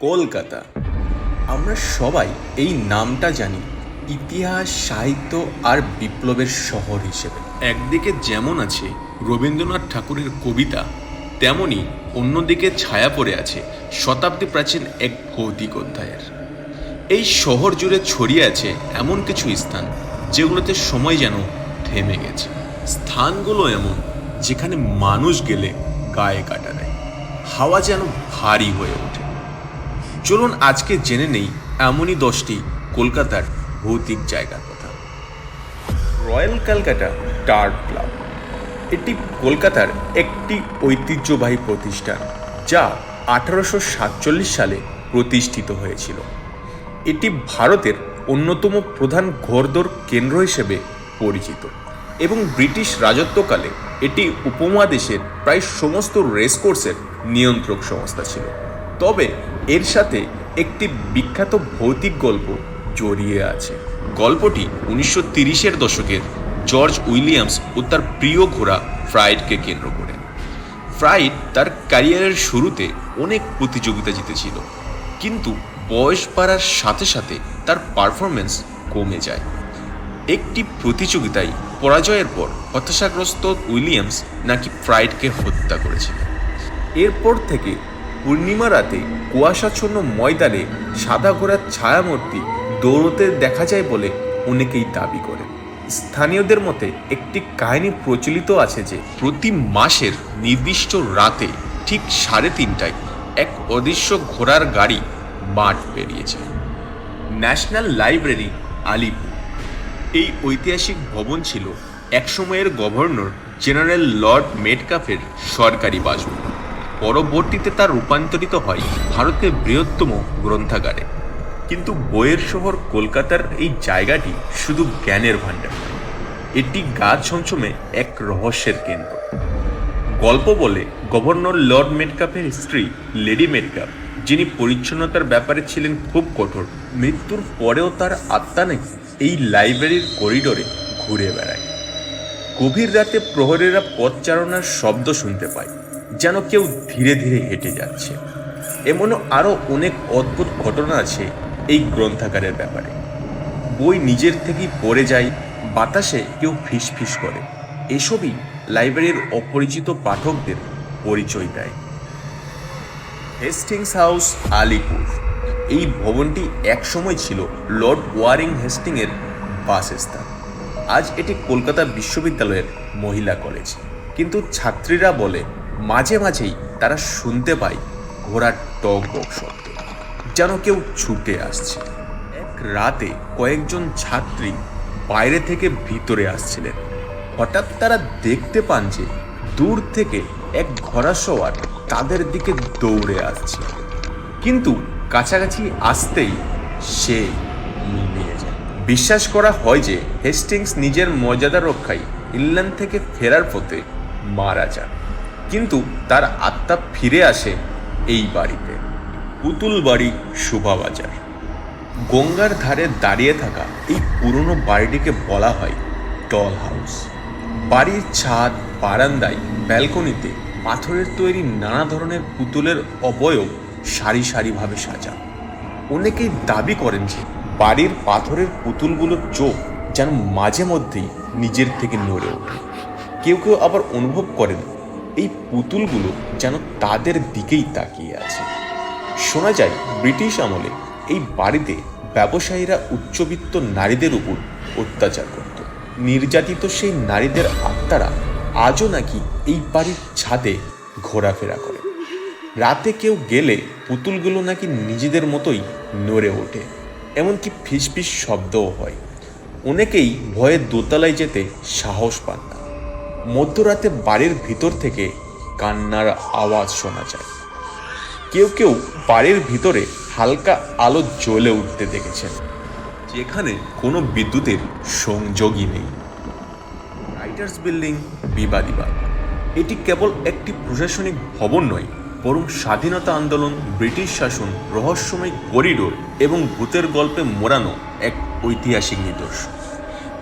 কলকাতা। আমরা সবাই এই নামটা জানি, ইতিহাস, সাহিত্য আর বিপ্লবের শহর হিসেবে। একদিকে যেমন আছে রবীন্দ্রনাথ ঠাকুরের কবিতা, তেমনি অন্যদিকে ছায়া পড়ে আছে শতাব্দী প্রাচীন এক ভৌতিক অধ্যায়ের। এই শহর জুড়ে ছড়িয়ে আছে এমন কিছু স্থান, যেগুলোতে সময় যেন থেমে গেছে। স্থানগুলো এমন, যেখানে মানুষ গেলে গায়ে কাটা দেয়। হাওয়া যেন ভারী হয়ে ওঠে। চলুন আজকে জেনে নেই এমনই দশটি কলকাতার ভৌতিক জায়গার কথা। Royal Calcutta turf club. এটি কলকাতার একটি ঐতিহ্যবাহী প্রতিষ্ঠান যা আঠারোশো সাতচল্লিশ সালে প্রতিষ্ঠিত হয়েছিল। এটি ভারতের অন্যতম প্রধান ঘোরদোর কেন্দ্র হিসেবে পরিচিত এবং ব্রিটিশ রাজত্বকালে এটি উপমহাদেশের প্রায় সমস্ত রেসকোর্সের নিয়ন্ত্রক সংস্থা ছিল। তবে এর সাথে একটি বিখ্যাত ভৌতিক গল্প জড়িয়ে আছে। গল্পটি উনিশশো তিরিশের দশকের জর্জ উইলিয়ামস ও তার প্রিয় ঘোড়া ফ্রাইডকে কেন্দ্র করে। ফ্রাইড তার ক্যারিয়ারের শুরুতে অনেক প্রতিযোগিতা জিতেছিল, কিন্তু বয়স বাড়ার সাথে সাথে তার পারফরমেন্স কমে যায়। একটি প্রতিযোগিতায় পরাজয়ের পর হতাশাগ্রস্ত উইলিয়ামস নাকি ফ্রাইডকে হত্যা করেছিল এরপর থেকে পূর্ণিমা রাতে কুয়াশাচ্ছন্ন ময়দানে সাদা ঘোড়ার ছায়ামূর্তি দৌড়তে দেখা যায় বলে অনেকেই দাবি করেন। স্থানীয়দের মতে একটি কাহিনী প্রচলিত আছে যে প্রতি মাসের নির্দিষ্ট রাতে ঠিক সাড়ে তিনটায় এক অদৃশ্য ঘোড়ার গাড়ি মাঠ পেরিয়েছে। National Library, Alipur. এই ঐতিহাসিক ভবন ছিল একসময়ের গভর্নর জেনারেল লর্ড মেটকাফের সরকারি বাসভবন। পরবর্তীতে তা রূপান্তরিত হয় ভারতের বৃহত্তম গ্রন্থাগারে। কিন্তু বইয়ের শহর কলকাতার এই জায়গাটি শুধু জ্ঞানের ভাণ্ডার। এটি গাছ ছমছমে এক রহস্যের কেন্দ্র। গল্প বলে গভর্নর লর্ড মেটকাপের স্ত্রী লেডি মেটকাপ, যিনি পরিচ্ছন্নতার ব্যাপারে ছিলেন খুব কঠোর, মৃত্যুর পরেও তার আত্মা নাকি এই লাইব্রেরির করিডোরে ঘুরে বেড়ায়। গভীর রাতে প্রহরীরা পথচারণার শব্দ শুনতে পায়। যেন কেউ ধীরে ধীরে হেঁটে যাচ্ছে। এমনও আরও অনেক অদ্ভুত ঘটনা আছে এই গ্রন্থাগারের ব্যাপারে। বই নিজের থেকেই পড়ে যায়, বাতাসে কেউ ফিসফিস করে। এসবই লাইব্রেরির অপরিচিত পাঠকদের পরিচয় দেয়। Hastings house, Alipur. এই ভবনটি একসময় ছিল লর্ড ওয়ারিং হেস্টিংয়ের বাসস্থান। আজ এটি কলকাতা বিশ্ববিদ্যালয়ের মহিলা কলেজ। কিন্তু ছাত্রীরা বলে মাঝে মাঝেই তারা শুনতে পায় ঘোড়ার টক বক শব্দ, যেন কেউ ছুটে আসছে। এক রাতে কয়েকজন ছাত্রী বাইরে থেকে ভিতরে আসছিলেন। হঠাৎ তারা দেখতে পান যে দূর থেকে এক ঘোড়া সওয়ার তাদের দিকে দৌড়ে আসছে। কিন্তু কাছাকাছি আসতেই সে মিলিয়ে যায়। বিশ্বাস করা হয় যে হেস্টিংস নিজের মর্যাদা রক্ষায় ইংল্যান্ড থেকে ফেরার পথে মারা যান। কিন্তু তার আত্মা ফিরে আসে এই বাড়িতে। পুতুল বাড়ি শোভাবাজার গঙ্গার ধারে দাঁড়িয়ে থাকা এই পুরনো বাড়িটিকে বলা হয় টল হাউস বাড়ির ছাদ, বারান্দায়, ব্যালকনিতে পাথরের তৈরি নানা ধরনের পুতুলের অবয়ব সারি সারিভাবে সাজা। অনেকেই দাবি করেন যে বাড়ির পাথরের পুতুলগুলোর চোখ যেন মাঝে মধ্যেই নিজের থেকে নড়ে ওঠে। কেউ কেউ আবার অনুভব করেন এই পুতুলগুলো যেন তাদের দিকেই তাকিয়ে আছে। শোনা যায়, ব্রিটিশ আমলে এই বাড়িতে ব্যবসায়ীরা উচ্চবিত্ত নারীদের উপর অত্যাচার করত। নির্যাতিত সেই নারীদের আত্মারা আজও নাকি এই বাড়ির ছাদে ঘোরাফেরা করে। রাতে কেউ গেলে পুতুলগুলো নাকি নিজেদের মতোই নড়ে ওঠে, এমনকি ফিসফিস শব্দও হয়। অনেকেই ভয়ে দোতলায় যেতে সাহস পান না। মধ্যরাতে বাড়ির ভিতর থেকে কান্নার আওয়াজ শোনা যায়। কেউ কেউ বাড়ির ভিতরে হালকা আলো জ্বলে উঠতে দেখেছেন, যেখানে কোনো বিদ্যুতের সংযোগই নেই। রাইটার্স বিল্ডিং বিবাদিবাগ এটি কেবল একটি প্রশাসনিক ভবন নয়, বরং স্বাধীনতা আন্দোলন, ব্রিটিশ শাসন, রহস্যময় করিডোর এবং ভূতের গল্পে মোড়ানো এক ঐতিহাসিক নিদর্শন।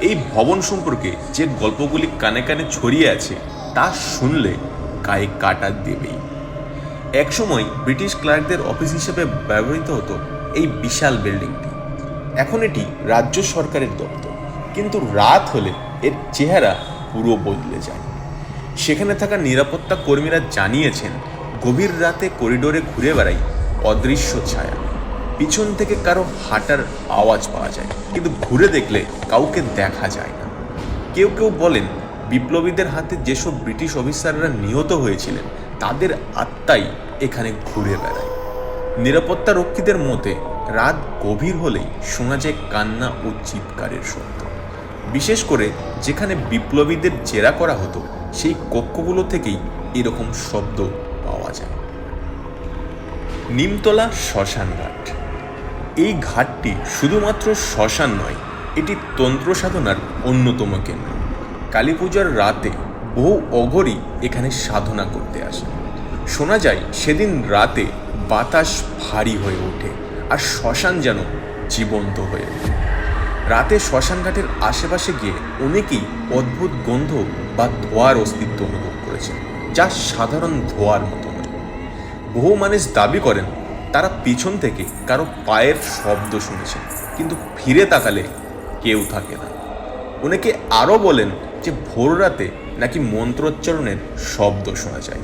এই ভবন সম্পর্কে যে গল্পগুলি কানে কানে ছড়িয়ে আছে, তা শুনলে গায়ে কাটা দেবেই। একসময় ব্রিটিশ ক্লার্কদের অফিস হিসেবে ব্যবহৃত হতো এই বিশাল বিল্ডিংটি। এখন এটি রাজ্য সরকারের দপ্তর, কিন্তু রাত হলে এর চেহারা পুরো বদলে যায়। সেখানে থাকা নিরাপত্তা কর্মীরা জানিয়েছেন, গভীর রাতে করিডোরে ঘুরে বেড়াই অদৃশ্য ছায়া। পিছন থেকে কারও হাঁটার আওয়াজ পাওয়া যায়, কিন্তু ঘুরে দেখলে কাউকে দেখা যায় না। কেউ কেউ বলেন, বিপ্লবীদের হাতে যেসব ব্রিটিশ অফিসাররা নিহত হয়েছিলেন, তাদের আত্মাই এখানে ঘুরে বেড়ায়। নিরাপত্তা রক্ষীদের মতে রাত গভীর হলেই শোনা যায় কান্না ও চিৎকারের শব্দ। বিশেষ করে যেখানে বিপ্লবীদের জেরা করা হতো, সেই কক্ষগুলো থেকেই এরকম শব্দ পাওয়া যায়। নিমতলা শ্মশান ঘাট এই ঘাটটি শুধুমাত্র শ্মশান নয়, এটি তন্ত্র সাধনার অন্যতম কেন্দ্র। কালী পূজার রাতে বহু অঘরী এখানে সাধনা করতে আসে। শোনা যায়, সেদিন রাতে বাতাস ভারী হয়ে ওঠে আর শ্মশান যেন জীবন্ত হয়ে ওঠে। রাতে শ্মশান ঘাটের আশেপাশে গিয়ে অনেকেই অদ্ভুত গন্ধ বা ধোয়ার অস্তিত্ব অনুভব করেছেন, যা সাধারণ ধোয়ার মতো নয়। বহু মানুষ দাবি করেন তারা পিছন থেকে কারও পায়ের শব্দ শুনেছেন কিন্তু ফিরে তাকালে কেউ থাকে না। অনেকে আরও বলেন যে ভোর রাতে নাকি মন্ত্রোচ্চারণের শব্দ শোনা যায়।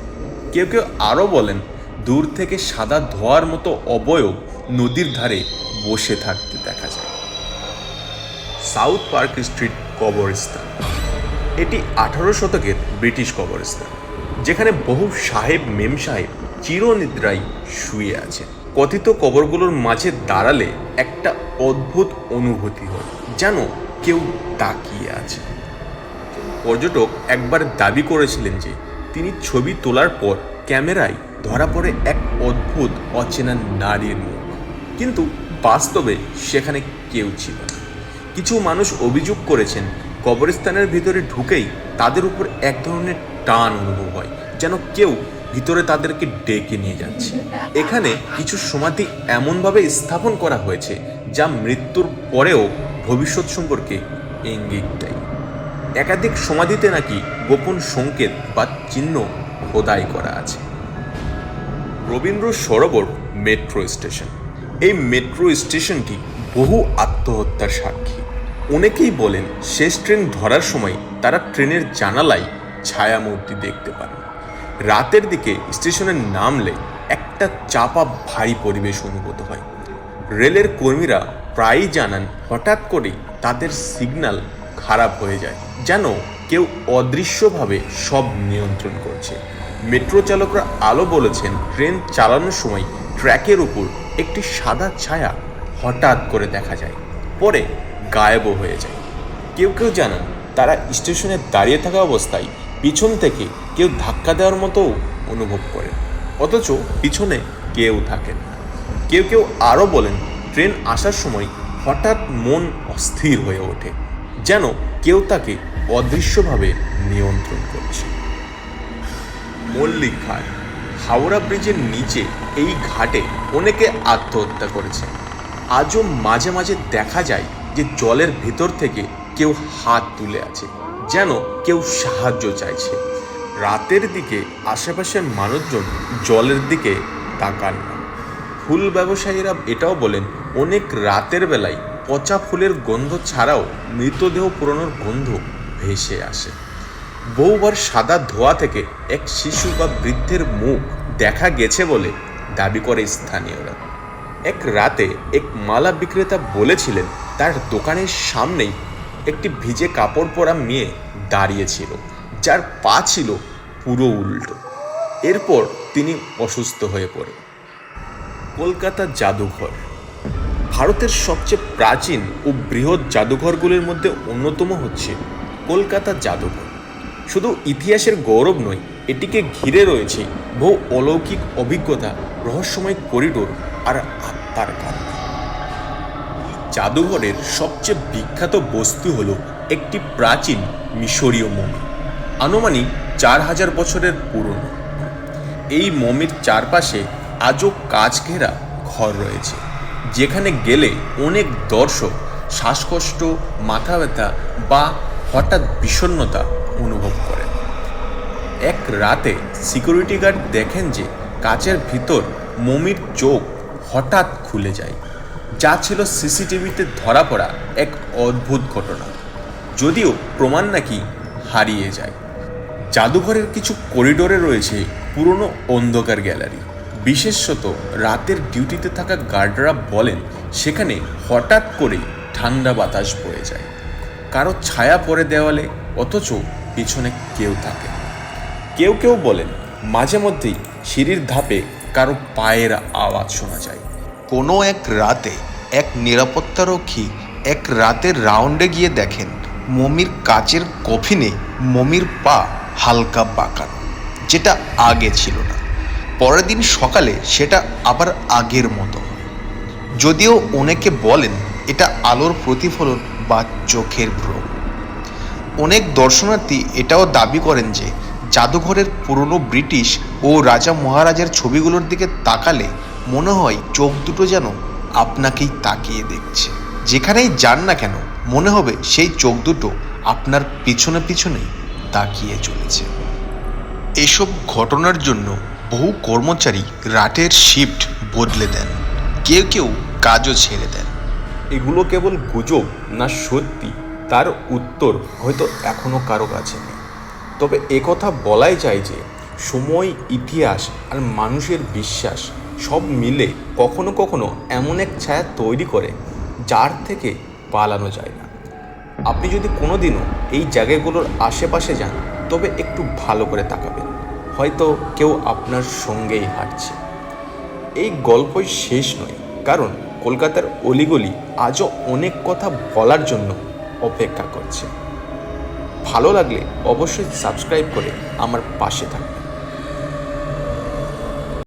কেউ কেউ আরও বলেন দূর থেকে সাদা ধোয়ার মতো অবয়ব নদীর ধারে বসে থাকতে দেখা যায়। সাউথ পার্ক স্ট্রিট কবরস্থান। এটি আঠারো শতকের ব্রিটিশ কবরস্থান, যেখানে বহু সাহেব মেম সাহেব চিরনিদ্রায় শুয়ে আছেন। কথিত কবরগুলোর মাঝে দাঁড়ালে একটা অদ্ভুত অনুভূতি হয়, যেন কেউ তাকিয়ে আছে। পর্যটক একবার দাবি করেছিলেন যে, তিনি ছবি তোলার পর ক্যামেরায় ধরা পড়ে এক অদ্ভুত, অচেনা নারীর মুখ। কিন্তু বাস্তবে সেখানে কেউ ছিল না। কিছু মানুষ অভিযোগ করেছেন, কবরস্থানের ভিতরে ঢুকেই তাদের উপর এক ধরনের টান অনুভব হয়, যেন কেউ ভিতরে তাদেরকে ডেকে নিয়ে যাচ্ছে। এখানে কিছু সমাধি এমনভাবে স্থাপন করা হয়েছে, যা মৃত্যুর পরেও ভবিষ্যৎ সম্পর্কে ইঙ্গিত দেয়। একাধিক সমাধিতে নাকি গোপন সংকেত বা চিহ্ন খোদাই করা আছে। Rabindra Sarobar metro station. এই মেট্রো স্টেশনটি বহু আত্মহত্যার সাক্ষী। অনেকেই বলেন, শেষ ট্রেন ধরার সময় তারা ট্রেনের জানালায় ছায়ামূর্তি দেখতে পান। রাতের দিকে স্টেশনে নামলে একটা চাপা ভারী পরিবেশ অনুভূত হয়। রেলের কর্মীরা প্রায়ই জানান, হঠাৎ করেই তাদের সিগন্যাল খারাপ হয়ে যায়, যেন কেউ অদৃশ্যভাবে সব নিয়ন্ত্রণ করছে। মেট্রো চালকরা আলো বলেছেন, ট্রেন চালানোর সময় ট্র্যাকের উপর একটি সাদা ছায়া হঠাৎ করে দেখা যায়, পরে গায়েবও হয়ে যায়। কেউ কেউ জানান, তারা স্টেশনে দাঁড়িয়ে থাকা অবস্থায় পিছন থেকে কেউ ধাক্কা দেওয়ার মতো অনুভব করে অথচ পিছনে কেউ থাকেন কেউ কেউ আরও বলেন, ট্রেন আসার সময় হঠাৎ মন অস্থির হয়ে ওঠে, যেন কেউ তাকে অদৃশ্যভাবে নিয়ন্ত্রণ করছে। মল্লিক ঘাট হাওড়া ব্রিজের নিচে এই ঘাটে অনেকে আত্মহত্যা করেছে। আজও মাঝে মাঝে দেখা যায় যে জলের ভেতর থেকে কেউ হাত তুলে আছে। যেন কেউ সাহায্য চাইছে। রাতের দিকে আশেপাশের মানুষজন জলের দিকে তাকান না। ফুল ব্যবসায়ীরা এটাও বলেন, অনেক রাতের বেলায় পচা ফুলের গন্ধ ছাড়াও মৃতদেহ পুরনোর গন্ধ ভেসে আসে। বহুবার সাদা ধোয়া থেকে এক শিশু বা বৃদ্ধের মুখ দেখা গেছে বলে দাবি করে স্থানীয়রা। এক রাতে এক মালা বিক্রেতা বলেছিলেন, তার দোকানের সামনেই একটি ভিজে কাপড় পরা মেয়ে দাঁড়িয়েছিল যার পা ছিল পুরো উল্টো। এরপর তিনি অসুস্থ হয়ে পড়েন। কলকাতা জাদুঘর। ভারতের সবচেয়ে প্রাচীন ও বৃহৎ জাদুঘরগুলির মধ্যে অন্যতম হচ্ছে কলকাতা জাদুঘর। শুধু ইতিহাসের গৌরব নয়, এটিকে ঘিরে রয়েছে বহু অলৌকিক অভিজ্ঞতা, রহস্যময় করিডোর আর আত্মার কারণ জাদুঘরের সবচেয়ে বিখ্যাত বস্তু হল একটি প্রাচীন মিশরীয় মমি। আনুমানিক চার হাজার বছরের পুরনো। এই মমির চারপাশে আজও কাজ ঘেরা ঘর রয়েছে, যেখানে গেলে অনেক দর্শক শ্বাসকষ্ট, মাথা ব্যথা বা হঠাৎ বিষণ্ণতা অনুভব করেন। এক রাতে সিকিউরিটি গার্ড দেখেন যে কাচের ভিতর মমির চোখ হঠাৎ খুলে যায়। যা ছিল সিসিটিভিতে ধরা পড়া এক অদ্ভুত ঘটনা। যদিও প্রমাণ নাকি হারিয়ে যায়। জাদুঘরের কিছু করিডোরে রয়েছে পুরনো অন্ধকার গ্যালারি। বিশেষত রাতের ডিউটিতে থাকা গার্ডরা বলেন, সেখানে হঠাৎ করে ঠান্ডা বাতাস বয়ে যায়। কারও ছায়া পড়ে দেওয়ালে অথচ পিছনে কেউ থাকে। কেউ কেউ বলেন, মাঝে মধ্যেই সিঁড়ির ধাপে কারও পায়ের আওয়াজ শোনা যায়। কোনো এক রাতে এক নিরাপত্তারক্ষী এক রাতের রাউন্ডে গিয়ে দেখেন মমির কাচের কফিনে মমির পা হালকা বাঁকানো যেটা আগে ছিল না। পরের দিন সকালে সেটা আবার আগের মতো যদিও অনেকে বলেন এটা আলোর প্রতিফলন বা চোখের ভ্রম অনেক দর্শনার্থী এটাও দাবি করেন যে জাদুঘরের পুরনো ব্রিটিশ ও রাজা মহারাজার ছবিগুলোর দিকে তাকালে মনে হয় চোখ দুটো যেন আপনাকেই তাকিয়ে দেখছে। যেখানেই যান না কেন, মনে হবে সেই চোখ দুটো আপনার পিছনে পিছনেই তাকিয়ে চলেছে। এসব ঘটনার জন্য বহু কর্মচারী রাতের শিফট বদলে দেন। কেউ কেউ কাজও ছেড়ে দেন। এগুলো কেবল গুজব না সত্যি? তার উত্তর হয়তো এখনও কারও কাছে নেই। তবে একথা বলাই যায় যে, সময়, ইতিহাস আর মানুষের বিশ্বাস সব মিলে কখনো কখনো এমন এক ছায়া তৈরি করে যার থেকে পালানো যায় না। আপনি যদি কোনোদিনও এই জায়গাগুলোর আশেপাশে যান, তবে একটু ভালো করে তাকাবেন। হয়তো কেউ আপনার সঙ্গেই হাঁটছে। এই গল্পই শেষ নয়, কারণ কলকাতার অলিগলি আজও অনেক কথা বলার জন্য অপেক্ষা করছে। ভালো লাগলে অবশ্যই সাবস্ক্রাইব করে আমার পাশে থাকবেন।